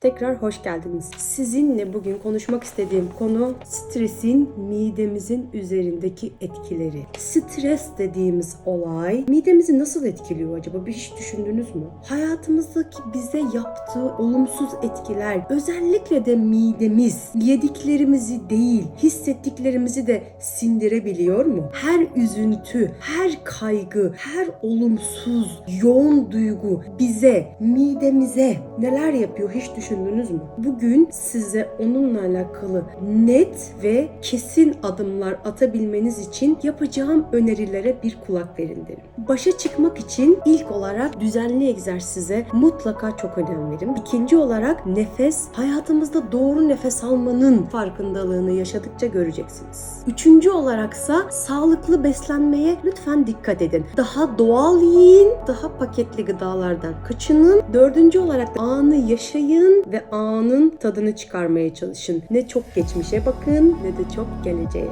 Tekrar hoş geldiniz. Sizinle bugün konuşmak istediğim konu stresin midemizin üzerindeki etkileri. Stres dediğimiz olay midemizi nasıl etkiliyor acaba? Bir hiç düşündünüz mü? Hayatımızdaki bize yaptığı olumsuz etkiler, özellikle de midemiz yediklerimizi değil, hissettiklerimizi de sindirebiliyor mu? Her üzüntü, her kaygı, her olumsuz, yoğun duygu bize, midemize neler yapıyor hiç düşündünüz mü? Bugün size onunla alakalı net ve kesin adımlar atabilmeniz için yapacağım önerilere bir kulak verin derim. Başa çıkmak için ilk olarak düzenli egzersize mutlaka çok önem verin. İkinci olarak nefes, hayatımızda doğru nefes almanın farkındalığını yaşadıkça göreceksiniz. Üçüncü olaraksa sağlıklı beslenmeye lütfen dikkat edin. Daha doğal yiyin, daha paketli gıdalardan kaçının. Dördüncü olarak da anı yaşayın ve anın tadını çıkarmaya çalışın. Ne çok geçmişe bakın ne de çok geleceğe.